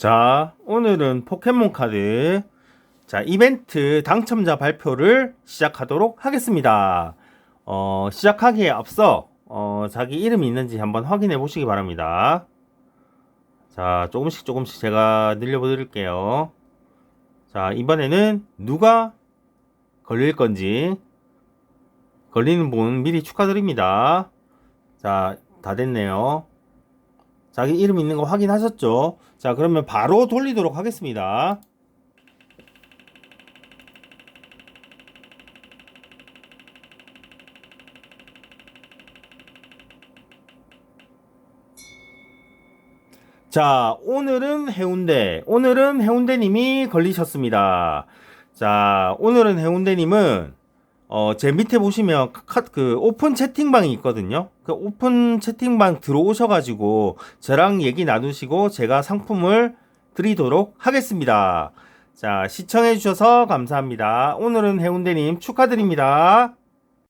자, 오늘은 포켓몬 카드. 자, 이벤트 당첨자 발표를 시작하도록 하겠습니다. 어, 시작하기에 앞서, 어, 자기 이름이 있는지 한번 확인해 보시기 바랍니다. 자, 조금씩 조금씩 제가 늘려보드릴게요. 자, 이번에는 누가 걸릴 건지, 걸리는 분 미리 축하드립니다. 자, 다 됐네요. 자기 이름 있는 거 확인하셨죠? 자, 그러면 바로 돌리도록 하겠습니다. 자, 오늘은 해운대. 오늘은 해운대님이 걸리셨습니다. 자, 오늘은 해운대님은, 어, 제 밑에 보시면, 카, 그, 오픈 채팅방이 있거든요. 그 오픈 채팅방 들어오셔가지고, 저랑 얘기 나누시고, 제가 상품을 드리도록 하겠습니다. 자, 시청해주셔서 감사합니다. 오늘은 해운대님 축하드립니다.